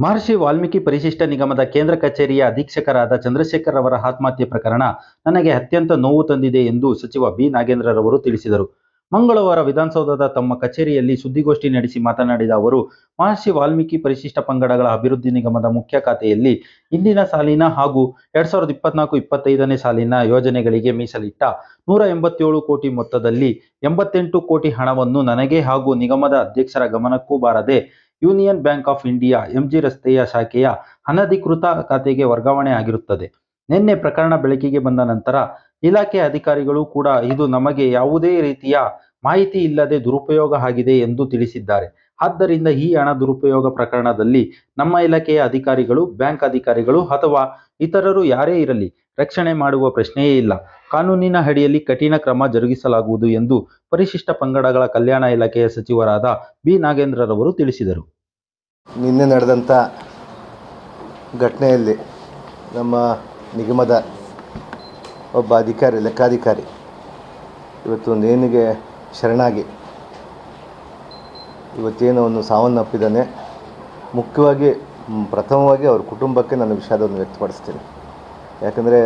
ಮಹರ್ಷಿ ವಾಲ್ಮೀಕಿ ಪರಿಶಿಷ್ಟ ನಿಗಮದ ಕೇಂದ್ರ ಕಚೇರಿಯ ಅಧೀಕ್ಷಕರಾದ ಚಂದ್ರಶೇಖರ್ ಅವರ ಆತ್ಮಹತ್ಯೆ ಪ್ರಕರಣ ನನಗೆ ಅತ್ಯಂತ ನೋವು ತಂದಿದೆ ಎಂದು ಸಚಿವ ಬಿ. ನಾಗೇಂದ್ರರವರು ತಿಳಿಸಿದರು. ಮಂಗಳವಾರ ವಿಧಾನಸೌಧದ ತಮ್ಮ ಕಚೇರಿಯಲ್ಲಿ ಸುದ್ದಿಗೋಷ್ಠಿ ನಡೆಸಿ ಮಾತನಾಡಿದ ಅವರು, ಮಹರ್ಷಿ ವಾಲ್ಮೀಕಿ ಪರಿಶಿಷ್ಟ ಪಂಗಡಗಳ ಅಭಿವೃದ್ಧಿ ನಿಗಮದ ಮುಖ್ಯ ಖಾತೆಯಲ್ಲಿ ಇಂದಿನ ಸಾಲಿನ ಹಾಗೂ ಎರಡ್ ಸಾವಿರದ ಇಪ್ಪತ್ನಾಲ್ಕು ಇಪ್ಪತ್ತೈದನೇ ಸಾಲಿನ ಯೋಜನೆಗಳಿಗೆ ಮೀಸಲಿಟ್ಟ ನೂರ ಎಂಬತ್ತೇಳು ಕೋಟಿ ಮೊತ್ತದಲ್ಲಿ ಎಂಬತ್ತೆಂಟು ಕೋಟಿ ಹಣವನ್ನು ನನಗೆ ಹಾಗೂ ನಿಗಮದ ಅಧ್ಯಕ್ಷರ ಗಮನಕ್ಕೂ ಬಾರದೆ Union Bank of India MG ರಸ್ತೆಯ ಶಾಖೆಯ ಅನಧಿಕೃತ ಖಾತೆಗೆ ವರ್ಗಾವಣೆ ಆಗಿರುತ್ತದೆ. ನಿನ್ನೆ ಪ್ರಕರಣ ಬೆಳಕಿಗೆ ಬಂದ ನಂತರ ಇಲಾಖೆ ಅಧಿಕಾರಿಗಳು ಕೂಡ ಇದು ನಮಗೆ ಯಾವುದೇ ರೀತಿಯ ಮಾಹಿತಿ ಇಲ್ಲದೆ ದುರುಪಯೋಗ ಆಗಿದೆ ಎಂದು ತಿಳಿಸಿದ್ದಾರೆ. ಆದ್ದರಿಂದ ಈ ಹಣ ದುರುಪಯೋಗ ಪ್ರಕರಣದಲ್ಲಿ ನಮ್ಮ ಇಲಾಖೆಯ ಅಧಿಕಾರಿಗಳು, ಬ್ಯಾಂಕ್ ಅಧಿಕಾರಿಗಳು ಅಥವಾ ಇತರರು ಯಾರೇ ಇರಲಿ ರಕ್ಷಣೆ ಮಾಡುವ ಪ್ರಶ್ನೆಯೇ ಇಲ್ಲ. ಕಾನೂನಿನ ಅಡಿಯಲ್ಲಿ ಕಠಿಣ ಕ್ರಮ ಜರುಗಿಸಲಾಗುವುದು ಎಂದು ಪರಿಶಿಷ್ಟ ಪಂಗಡಗಳ ಕಲ್ಯಾಣ ಇಲಾಖೆಯ ಸಚಿವರಾದ ಬಿ. ನಾಗೇಂದ್ರರವರು ತಿಳಿಸಿದರು. ನಿನ್ನೆ ನಡೆದಂಥ ಘಟನೆಯಲ್ಲಿ ನಮ್ಮ ನಿಗಮದ ಒಬ್ಬ ಅಧಿಕಾರಿ, ಲೆಕ್ಕಾಧಿಕಾರಿ ಇವತ್ತು ನೇಣಿಗೆ ಶರಣಾಗಿ ಇವತ್ತೇನು ಅವನು ಸಾವನ್ನಪ್ಪಿದ್ದಾನೆ ಮುಖ್ಯವಾಗಿ ಪ್ರಥಮವಾಗಿ ಅವ್ರ ಕುಟುಂಬಕ್ಕೆ ನಾನು ವಿಷಾದವನ್ನು ವ್ಯಕ್ತಪಡಿಸ್ತೀನಿ. ಯಾಕಂದರೆ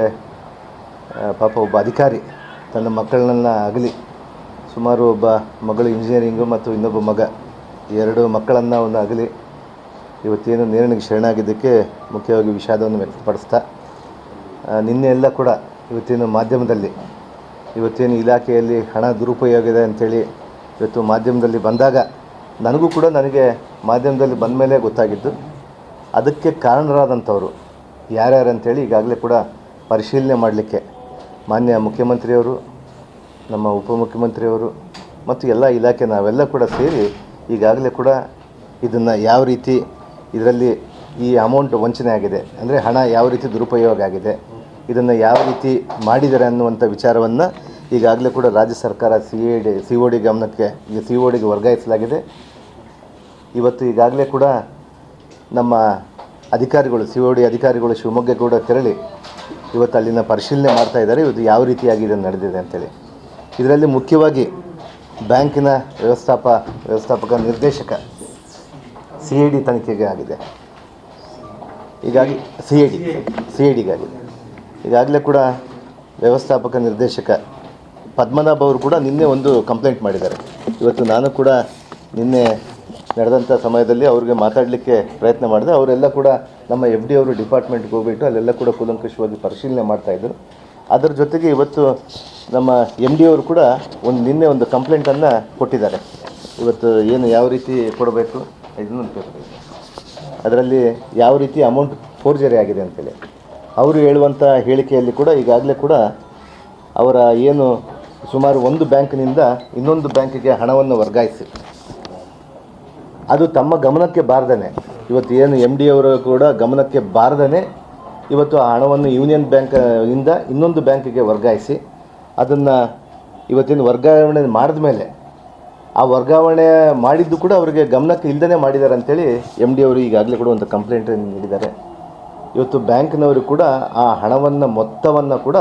ಪಾಪ ಒಬ್ಬ ಅಧಿಕಾರಿ ತನ್ನ ಮಕ್ಕಳನ್ನ ಆಗಲಿ ಸುಮಾರು ಒಬ್ಬ ಮಗಳು ಇಂಜಿನಿಯರಿಂಗು ಮತ್ತು ಇನ್ನೊಬ್ಬ ಮಗ ಎರಡು ಮಕ್ಕಳನ್ನು ಅವನು ಆಗಲಿ ಇವತ್ತೇನು ನೇರಣಿಗೆ ಶರಣಾಗಿದ್ದಕ್ಕೆ ಮುಖ್ಯವಾಗಿ ವಿಷಾದವನ್ನು ವ್ಯಕ್ತಪಡಿಸ್ತಾ ನಿನ್ನೆ ಎಲ್ಲ ಕೂಡ ಇವತ್ತೇನು ಮಾಧ್ಯಮದಲ್ಲಿ, ಇವತ್ತೇನು ಇಲಾಖೆಯಲ್ಲಿ ಹಣ ದುರುಪಯೋಗ ಇದೆ ಅಂಥೇಳಿ ಇವತ್ತು ಮಾಧ್ಯಮದಲ್ಲಿ ಬಂದಾಗ ನನಗೂ ಕೂಡ ನನಗೆ ಮಾಧ್ಯಮದಲ್ಲಿ ಬಂದ ಮೇಲೆ ಗೊತ್ತಾಗಿದ್ದು, ಅದಕ್ಕೆ ಕಾರಣರಾದಂಥವ್ರು ಯಾರ್ಯಾರು ಅಂಥೇಳಿ ಈಗಾಗಲೇ ಕೂಡ ಪರಿಶೀಲನೆ ಮಾಡಲಿಕ್ಕೆ ಮಾನ್ಯ ಮುಖ್ಯಮಂತ್ರಿಯವರು, ನಮ್ಮ ಉಪಮುಖ್ಯಮಂತ್ರಿಯವರು ಮತ್ತು ಎಲ್ಲ ಇಲಾಖೆ ನಾವೆಲ್ಲ ಕೂಡ ಸೇರಿ ಈಗಾಗಲೇ ಕೂಡ ಇದನ್ನು ಯಾವ ರೀತಿ ಇದರಲ್ಲಿ ಈ ಅಮೌಂಟ್ ವಂಚನೆ ಆಗಿದೆ. ಅಂದರೆ ಹಣ ಯಾವ ರೀತಿ ದುರುಪಯೋಗ ಆಗಿದೆ, ಇದನ್ನು ಯಾವ ರೀತಿ ಮಾಡಿದ್ದಾರೆ ಅನ್ನುವಂಥ ವಿಚಾರವನ್ನು ಈಗಾಗಲೇ ಕೂಡ ರಾಜ್ಯ ಸರ್ಕಾರ C A D C O D ಗಮನಕ್ಕೆ ಈಗ ಸಿ ಒ ಡಿಗೆ ವರ್ಗಾಯಿಸಲಾಗಿದೆ. ಇವತ್ತು ಈಗಾಗಲೇ ಕೂಡ ನಮ್ಮ ಅಧಿಕಾರಿಗಳು ಸಿ ಒ ಡಿ ಅಧಿಕಾರಿಗಳು ಶಿವಮೊಗ್ಗ ಕೂಡ ತೆರಳಿ ಇವತ್ತು ಅಲ್ಲಿನ ಪರಿಶೀಲನೆ ಮಾಡ್ತಾ ಇದ್ದಾರೆ. ಇವತ್ತು ಯಾವ ರೀತಿಯಾಗಿ ಇದನ್ನು ನಡೆದಿದೆ ಅಂತೇಳಿ. ಇದರಲ್ಲಿ ಮುಖ್ಯವಾಗಿ ಬ್ಯಾಂಕಿನ ವ್ಯವಸ್ಥಾಪ, ವ್ಯವಸ್ಥಾಪಕ ನಿರ್ದೇಶಕ ಸಿ ಐ ಡಿ ತನಿಖೆಗೆ ಆಗಿದೆ. ಹೀಗಾಗಿ C I D C I ಈಗಾಗಲೇ ಕೂಡ ವ್ಯವಸ್ಥಾಪಕ ನಿರ್ದೇಶಕ ಪದ್ಮನಾಭ ಅವರು ಕೂಡ ನಿನ್ನೆ ಒಂದು ಕಂಪ್ಲೇಂಟ್ ಮಾಡಿದ್ದಾರೆ. ಇವತ್ತು ನಾನು ಕೂಡ ನಿನ್ನೆ ನಡೆದಂಥ ಸಮಯದಲ್ಲಿ ಅವ್ರಿಗೆ ಮಾತಾಡಲಿಕ್ಕೆ ಪ್ರಯತ್ನ ಮಾಡಿದೆ. ಅವರೆಲ್ಲ ಕೂಡ ನಮ್ಮ ಎಫ್ ಡಿ ಅವರು ಡಿಪಾರ್ಟ್ಮೆಂಟ್ಗೆ ಹೋಗ್ಬಿಟ್ಟು ಅಲ್ಲೆಲ್ಲ ಕೂಡ ಕೂಲಂಕಷವಾಗಿ ಪರಿಶೀಲನೆ ಮಾಡ್ತಾಯಿದ್ರು ಅದರ ಜೊತೆಗೆ ಇವತ್ತು ನಮ್ಮ ಎಂ ಡಿ ಅವರು ಕೂಡ ಒಂದು ನಿನ್ನೆ ಒಂದು ಕಂಪ್ಲೇಂಟನ್ನು ಕೊಟ್ಟಿದ್ದಾರೆ. ಇವತ್ತು ಏನು ಯಾವ ರೀತಿ ಕೊಡಬೇಕು? ಇದನ್ನೊಂದು ಪೇಪರ್ ಇದೆ ಅದರಲ್ಲಿ ಯಾವ ರೀತಿ ಅಮೌಂಟ್ ಫೋರ್ಜರಿ ಆಗಿದೆ ಅಂತೇಳಿ ಅವರು ಹೇಳುವಂಥ ಹೇಳಿಕೆಯಲ್ಲಿ ಕೂಡ ಈಗಾಗಲೇ ಕೂಡ ಅವರ ಏನು ಸುಮಾರು ಒಂದು ಬ್ಯಾಂಕ್ನಿಂದ ಇನ್ನೊಂದು ಬ್ಯಾಂಕಿಗೆ ಹಣವನ್ನು ವರ್ಗಾಯಿಸಿ. ಅದು ತಮ್ಮ ಗಮನಕ್ಕೆ ಬಾರ್ದೇ ಇವತ್ತು ಏನು ಎಂ ಡಿ ಅವರು ಕೂಡ ಗಮನಕ್ಕೆ ಬಾರ್ದೇ ಇವತ್ತು ಆ ಹಣವನ್ನು ಯೂನಿಯನ್ ಬ್ಯಾಂಕ್, ಇಂದ ಇನ್ನೊಂದು ಬ್ಯಾಂಕಿಗೆ ವರ್ಗಾಯಿಸಿ. ಅದನ್ನು ಇವತ್ತಿನ ವರ್ಗಾವಣೆ ಮಾಡಿದ ಮೇಲೆ ಆ ವರ್ಗಾವಣೆ ಮಾಡಿದ್ದು ಕೂಡ ಅವರಿಗೆ ಗಮನಕ್ಕೆ ಇಲ್ಲದೇ ಮಾಡಿದ್ದಾರೆ ಅಂತೇಳಿ ಎಂ ಡಿ ಅವರು ಈಗಾಗಲೇ ಕೂಡ ಒಂದು ಕಂಪ್ಲೇಂಟ್ ನೀಡಿದ್ದಾರೆ. ಇವತ್ತು ಬ್ಯಾಂಕ್ನವರು ಕೂಡ ಆ ಹಣವನ್ನು, ಮೊತ್ತವನ್ನು ಕೂಡ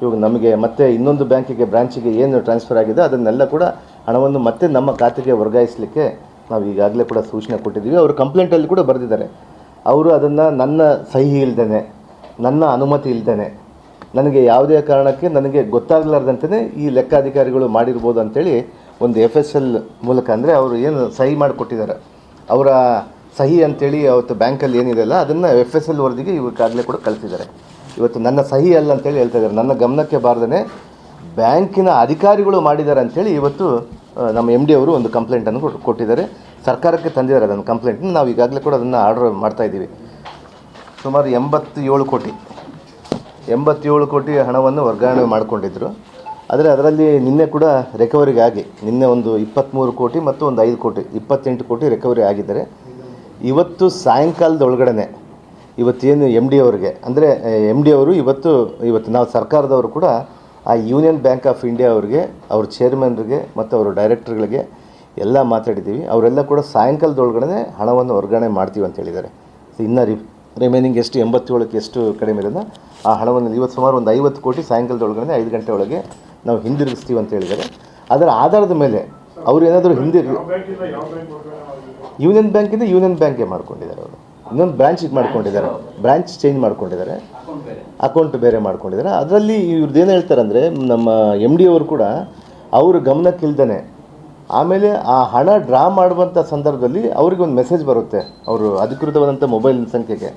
ಇವಾಗ ನಮಗೆ ಮತ್ತೆ ಇನ್ನೊಂದು ಬ್ಯಾಂಕಿಗೆ, ಬ್ರಾಂಚಿಗೆ ಏನು ಟ್ರಾನ್ಸ್ಫರ್ ಆಗಿದೆ ಅದನ್ನೆಲ್ಲ ಕೂಡ ಹಣವನ್ನು ಮತ್ತೆ ನಮ್ಮ ಖಾತೆಗೆ ವರ್ಗಾಯಿಸಲಿಕ್ಕೆ ನಾವು ಈಗಾಗಲೇ ಕೂಡ ಸೂಚನೆ ಕೊಟ್ಟಿದ್ದೀವಿ. ಅವರು ಕಂಪ್ಲೇಂಟಲ್ಲಿ ಕೂಡ ಬರೆದಿದ್ದಾರೆ. ಅವರು ಅದನ್ನು ನನ್ನ ಸಹಿ ಇಲ್ದೇ ನನ್ನ ಅನುಮತಿ ಇಲ್ದೇ ನನಗೆ ಯಾವುದೇ ಕಾರಣಕ್ಕೆ ನನಗೆ ಗೊತ್ತಾಗಲಾರ್ದಂತೆಯೇ ಈ ಲೆಕ್ಕಾಧಿಕಾರಿಗಳು ಮಾಡಿರ್ಬೋದು ಅಂತೇಳಿ ಒಂದು ಎಫ್ ಎಸ್ ಎಲ್ ಮೂಲಕ ಅಂದರೆ ಅವರು ಏನು ಸಹಿ ಮಾಡಿಕೊಟ್ಟಿದ್ದಾರೆ. ಅವರ ಸಹಿ ಅಂತೇಳಿ ಅವತ್ತು ಬ್ಯಾಂಕಲ್ಲಿ ಏನಿದೆ ಅಲ್ಲ, ಅದನ್ನು ಎಫ್ ಎಸ್ ಎಲ್ ವರದಿಗೆ ಇವತ್ತಾಗಲೇ ಕೂಡ ಕಳಿಸಿದ್ದಾರೆ. ಇವತ್ತು ನನ್ನ ಸಹಿ ಅಲ್ಲ ಅಂತೇಳಿ ಹೇಳ್ತಾ ಇದ್ದಾರೆ. ನನ್ನ ಗಮನಕ್ಕೆ ಬಾರ್ದೇ ಬ್ಯಾಂಕಿನ ಅಧಿಕಾರಿಗಳು ಮಾಡಿದ್ದಾರೆ ಅಂತೇಳಿ ಇವತ್ತು ನಮ್ಮ ಎಂ ಡಿ ಅವರು ಒಂದು ಕಂಪ್ಲೇಂಟನ್ನು ಕೊಟ್ಟು- ಕೊಟ್ಟಿದ್ದಾರೆ. ಸರ್ಕಾರಕ್ಕೆ ತಂದಿದ್ದಾರೆ ಅದನ್ನು ಕಂಪ್ಲೇಂಟನ್ನು ನಾವು ಈಗಾಗಲೇ ಕೂಡ ಅದನ್ನು ಆರ್ಡರ್ ಮಾಡ್ತಾ ಇದ್ದೀವಿ. ಸುಮಾರು ಎಂಬತ್ತೇಳು ಕೋಟಿ ಎಂಬತ್ತೇಳು ಕೋಟಿ ಹಣವನ್ನು ವರ್ಗಾವಣೆ ಮಾಡಿಕೊಂಡಿದ್ದರು ಆದರೆ ಅದರಲ್ಲಿ ನಿನ್ನೆ ಕೂಡ ರಿಕವರಿಗೆ ಆಗಿ. ನಿನ್ನೆ ಒಂದು ಇಪ್ಪತ್ತ್ಮೂರು ಕೋಟಿ ಮತ್ತು ಒಂದು ಐದು ಕೋಟಿ, ಇಪ್ಪತ್ತೆಂಟು ಕೋಟಿ ರಿಕವರಿ ಆಗಿದ್ದಾರೆ. ಇವತ್ತು ಸಾಯಂಕಾಲದ ಒಳಗಡೆ ಇವತ್ತೇನು ಎಂ ಡಿ ಅವರಿಗೆ, ಅಂದರೆ ಎಂ ಡಿ ಅವರು ಇವತ್ತು ಇವತ್ತು ನಾವು ಸರ್ಕಾರದವರು ಕೂಡ ಆ ಯೂನಿಯನ್ ಬ್ಯಾಂಕ್ ಆಫ್ ಇಂಡಿಯಾ ಅವರಿಗೆ, ಅವ್ರ ಚೇರ್ಮನ್ರಿಗೆ ಮತ್ತು ಅವರ ಡೈರೆಕ್ಟರ್ಗಳಿಗೆ ಎಲ್ಲ ಮಾತಾಡಿದ್ದೀವಿ. ಅವರೆಲ್ಲ ಕೂಡ ಸಾಯಂಕಾಲದೊಳಗಡೆ ಹಣವನ್ನು ವರ್ಗಾವಣೆ ಮಾಡ್ತೀವಿ ಅಂತ ಹೇಳಿದ್ದಾರೆ. ಇನ್ನು ರಿ ರಿಮೈನಿಂಗ್ ಎಷ್ಟು, ಎಂಬತ್ತೇಳಕ್ಕೆ ಎಷ್ಟು ಕಡಿಮೆ ಇರೋದನ್ನ ಆ ಹಣವನ್ನು ಇವತ್ತು ಸುಮಾರು ಒಂದು ಐವತ್ತು ಕೋಟಿ ಸಾಯಂಕಾಲದೊಳಗಡೆ ಐದು ಗಂಟೆ ಒಳಗೆ ನಾವು ಹಿಂದಿರುಗಿಸ್ತೀವಿ ಅಂತ ಹೇಳಿದರೆ ಅದರ ಆಧಾರದ ಮೇಲೆ ಅವರು ಏನಾದರೂ ಹಿಂದಿರು ಯೂನಿಯನ್ ಬ್ಯಾಂಕಿಂದ ಯೂನಿಯನ್ ಬ್ಯಾಂಕೇ ಮಾಡ್ಕೊಂಡಿದ್ದಾರೆ ಅವರು. ಇನ್ನೊಂದು ಬ್ರಾಂಚಿಗೆ ಮಾಡ್ಕೊಂಡಿದ್ದಾರೆ. ಬ್ರಾಂಚ್ ಚೇಂಜ್ ಮಾಡ್ಕೊಂಡಿದ್ದಾರೆ. ಅಕೌಂಟ್ ಬೇರೆ ಮಾಡ್ಕೊಂಡಿದ್ದಾರೆ. ಅದರಲ್ಲಿ ಇವ್ರದ್ದು ಏನು ಹೇಳ್ತಾರೆ ಅಂದರೆ ನಮ್ಮ ಎಂ ಡಿ ಅವರು ಕೂಡ ಅವ್ರ ಗಮನಕ್ಕಿಲ್ದೇ ಆಮೇಲೆ ಆ ಹಣ ಡ್ರಾ ಮಾಡುವಂಥ ಸಂದರ್ಭದಲ್ಲಿ ಅವ್ರಿಗೆ ಒಂದು ಮೆಸೇಜ್ ಬರುತ್ತೆ. ಅವರು ಅಧಿಕೃತವಾದಂಥ ಮೊಬೈಲ್ ಸಂಖ್ಯೆಗೆ.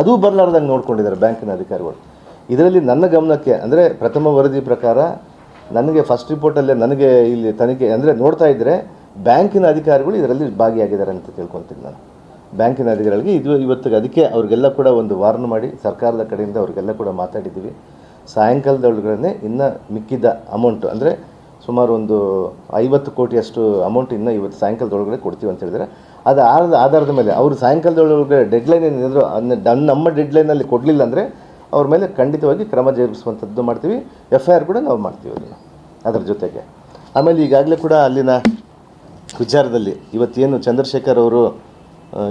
ಅದು ಬರಲಾರ್ದಂಗೆ ನೋಡ್ಕೊಂಡಿದ್ದಾರೆ ಬ್ಯಾಂಕಿನ ಅಧಿಕಾರಿಗಳು. ಇದರಲ್ಲಿ ನನ್ನ ಗಮನಕ್ಕೆ ಅಂದರೆ ಪ್ರಥಮ ವರದಿ ಪ್ರಕಾರ ನನಗೆ ಫಸ್ಟ್ ರಿಪೋರ್ಟಲ್ಲೇ ನನಗೆ ಇಲ್ಲಿ ತನಿಖೆ ಅಂದರೆ ನೋಡ್ತಾ ಇದ್ದರೆ ಬ್ಯಾಂಕಿನ ಅಧಿಕಾರಿಗಳು ಇದರಲ್ಲಿ ಭಾಗಿಯಾಗಿದ್ದಾರೆ ಅಂತ ತಿಳ್ಕೊತೀನಿ ನಾನು. ಬ್ಯಾಂಕಿನ ಅಧಿಕಾರಿಗಳಿಗೆ ಇದು ಇವತ್ತಿಗೆ ಅದಕ್ಕೆ ಅವ್ರಿಗೆಲ್ಲ ಕೂಡ ಒಂದು ವಾರ್ನ್ ಮಾಡಿ, ಸರ್ಕಾರದ ಕಡೆಯಿಂದ ಅವ್ರಿಗೆಲ್ಲ ಕೂಡ ಮಾತಾಡಿದ್ದೀವಿ. ಸಾಯಂಕಾಲದೊಳಗಡೆ ಇನ್ನು ಮಿಕ್ಕಿದ ಅಮೌಂಟ್ ಅಂದರೆ ಸುಮಾರು ಒಂದು ಐವತ್ತು ಕೋಟಿಯಷ್ಟು ಅಮೌಂಟ್ ಇನ್ನು ಇವತ್ತು ಸಾಯಂಕಾಲದೊಳಗಡೆ ಕೊಡ್ತೀವಿ ಅಂತ ಹೇಳಿದರೆ ಅದು ಆಧಾರದ ಆಧಾರದ ಮೇಲೆ ಅವರು ಸಾಯಂಕಾಲದೊಳಗಡೆ ಡೆಡ್ಲೈನ್ ಏನಿದ್ರು ಅದನ್ನ ನಮ್ಮ ಡೆಡ್ಲೈನಲ್ಲಿ ಕೊಡಲಿಲ್ಲ ಅಂದರೆ ಅವ್ರ ಮೇಲೆ ಖಂಡಿತವಾಗಿ ಕ್ರಮ ಜರುಗಿಸುವಂಥದ್ದು ಮಾಡ್ತೀವಿ. ಎಫ್ ಐ ಆರ್ ಕೂಡ ನಾವು ಮಾಡ್ತೀವಿ ಅದನ್ನು, ಅದರ ಜೊತೆಗೆ. ಆಮೇಲೆ ಈಗಾಗಲೇ ಕೂಡ ಅಲ್ಲಿನ ವಿಚಾರದಲ್ಲಿ ಇವತ್ತೇನು ಚಂದ್ರಶೇಖರ್ ಅವರು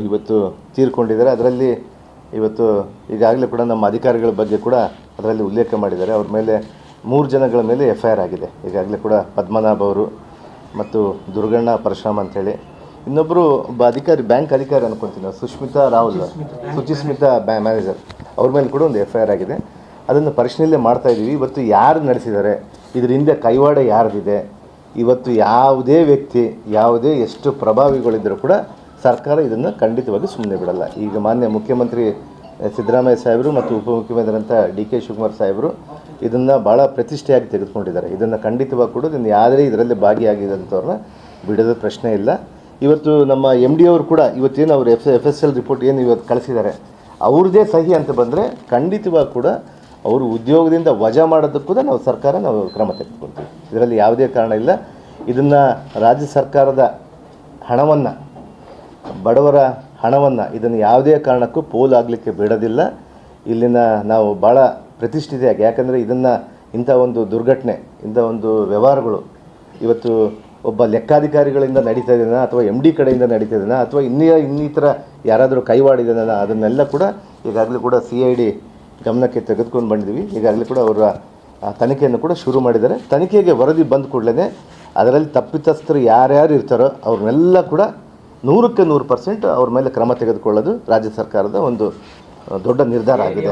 ಇವತ್ತು ತೀರ್ಕೊಂಡಿದ್ದಾರೆ, ಅದರಲ್ಲಿ ಇವತ್ತು ಈಗಾಗಲೇ ಕೂಡ ನಮ್ಮ ಅಧಿಕಾರಿಗಳ ಬಗ್ಗೆ ಕೂಡ ಅದರಲ್ಲಿ ಉಲ್ಲೇಖ ಮಾಡಿದ್ದಾರೆ. ಅವ್ರ ಮೇಲೆ ಮೂರು ಜನಗಳ ಮೇಲೆ ಎಫ್ ಐ ಆರ್ ಆಗಿದೆ. ಈಗಾಗಲೇ ಕೂಡ ಪದ್ಮನಾಭ ಅವರು ಮತ್ತು ದುರ್ಗಣ್ಣ ಪರಶುರಾಮ್ ಅಂತೇಳಿ ಇನ್ನೊಬ್ಬರು ಅಧಿಕಾರಿ ಬ್ಯಾಂಕ್ ಅಧಿಕಾರಿ ಅನ್ಕೊಂತೀನಿ ಸುಶ್ಮಿತಾ ಸುಷ್ಮಿತಾ ರಾಹುಲ್ ಸುಚಿಸ್ಮಿತಾ ಬ್ಯಾ ಮ್ಯಾನೇಜರ್ ಅವ್ರ ಮೇಲೆ ಕೂಡ ಒಂದು ಎಫ್ ಐ ಆರ್ ಆಗಿದೆ. ಅದನ್ನು ಪರಿಶೀಲನೆ ಮಾಡ್ತಾ ಇದ್ದೀವಿ. ಇವತ್ತು ಯಾರು ನಡೆಸಿದ್ದಾರೆ? ಇದ್ರ ಹಿಂದೆ ಕೈವಾಡ ಯಾರ್ದಿದೆ? ಇವತ್ತು ಯಾವುದೇ ವ್ಯಕ್ತಿ ಯಾವುದೇ ಎಷ್ಟು ಪ್ರಭಾವಿಗಳಿದ್ದರೂ ಕೂಡ ಸರ್ಕಾರ ಇದನ್ನು ಖಂಡಿತವಾಗಿ ಸುಮ್ಮನೆ ಬಿಡಲ್ಲ. ಈಗ ಮಾನ್ಯ ಮುಖ್ಯಮಂತ್ರಿ ಸಿದ್ದರಾಮಯ್ಯ ಸಾಹೇಬರು ಮತ್ತು ಉಪಮುಖ್ಯಮಂತ್ರಿರಂಥ ಡಿ ಕೆ ಶಿವಕುಮಾರ್ ಸಾಹೇಬರು ಇದನ್ನು ಭಾಳ ಪ್ರತಿಷ್ಠೆಯಾಗಿ ತೆಗೆದುಕೊಂಡಿದ್ದಾರೆ. ಇದನ್ನು ಖಂಡಿತವಾಗಿ ಕೂಡ ಇದನ್ನು ಯಾವುದೇ ಇದರಲ್ಲಿ ಭಾಗಿಯಾಗಿದ್ದಂಥವ್ರನ್ನ ಬಿಡೋದ ಪ್ರಶ್ನೆ ಇಲ್ಲ. ಇವತ್ತು ನಮ್ಮ ಎಂ ಡಿ ಅವರು ಕೂಡ ಇವತ್ತೇನು ಅವರು F F S L report ಏನು ಇವತ್ತು ಕಳಿಸಿದ್ದಾರೆ, ಅವ್ರದ್ದೇ ಸಹಿ ಅಂತ ಬಂದರೆ ಖಂಡಿತವಾಗಿ ಕೂಡ ಅವರು ಉದ್ಯೋಗದಿಂದ ವಜಾ ಮಾಡೋದಕ್ಕೂ ಕೂಡ ನಾವು ಸರ್ಕಾರ ನಾವು ಕ್ರಮ ತೆಗೆದುಕೊಳ್ತೀವಿ. ಇದರಲ್ಲಿ ಯಾವುದೇ ಕಾರಣ ಇಲ್ಲ. ಇದನ್ನು ರಾಜ್ಯ ಸರ್ಕಾರದ ಹಣವನ್ನು, ಬಡವರ ಹಣವನ್ನು, ಇದನ್ನು ಯಾವುದೇ ಕಾರಣಕ್ಕೂ ಪೋಲ್ ಆಗಲಿಕ್ಕೆ ಬಿಡೋದಿಲ್ಲ. ಇಲ್ಲಿನ ನಾವು ಭಾಳ ಪ್ರತಿಷ್ಠಿತೆಯಾಗಿ, ಯಾಕಂದರೆ ಇದನ್ನು ಇಂಥ ಒಂದು ದುರ್ಘಟನೆ, ಇಂಥ ಒಂದು ವ್ಯವಹಾರಗಳು ಇವತ್ತು ಒಬ್ಬ ಲೆಕ್ಕಾಧಿಕಾರಿಗಳಿಂದ ನಡೀತಾ ಇದೆಯಾ ಅಥವಾ ಎಂ ಡಿ ಕಡೆಯಿಂದ ನಡೀತಾ ಇದೆಯಾ ಅಥವಾ ಇನ್ನೂ ಇನ್ನಿತರ ಯಾರಾದರೂ ಕೈವಾಡಿದಾನ ಅದನ್ನೆಲ್ಲ ಕೂಡ ಈಗಾಗಲೇ ಕೂಡ ಸಿ ಐ ಡಿ ಗಮನಕ್ಕೆ ತೆಗೆದುಕೊಂಡು ಬಂದಿದ್ದೀವಿ ಈಗಾಗಲೇ ಕೂಡ ಅವರ ತನಿಖೆಯನ್ನು ಕೂಡ ಶುರು ಮಾಡಿದ್ದಾರೆ. ತನಿಖೆಗೆ ವರದಿ ಬಂದ ಕೂಡಲೇ ಅದರಲ್ಲಿ ತಪ್ಪಿತಸ್ಥರು ಯಾರ್ಯಾರು ಇರ್ತಾರೋ ಅವ್ರನ್ನೆಲ್ಲ ಕೂಡ ನೂರಕ್ಕೆ ನೂರು ಪರ್ಸೆಂಟ್ ಅವ್ರ ಮೇಲೆ ಕ್ರಮ ತೆಗೆದುಕೊಳ್ಳೋದು ರಾಜ್ಯ ಸರ್ಕಾರದ ಒಂದು ದೊಡ್ಡ ನಿರ್ಧಾರ ಆಗಿದೆ.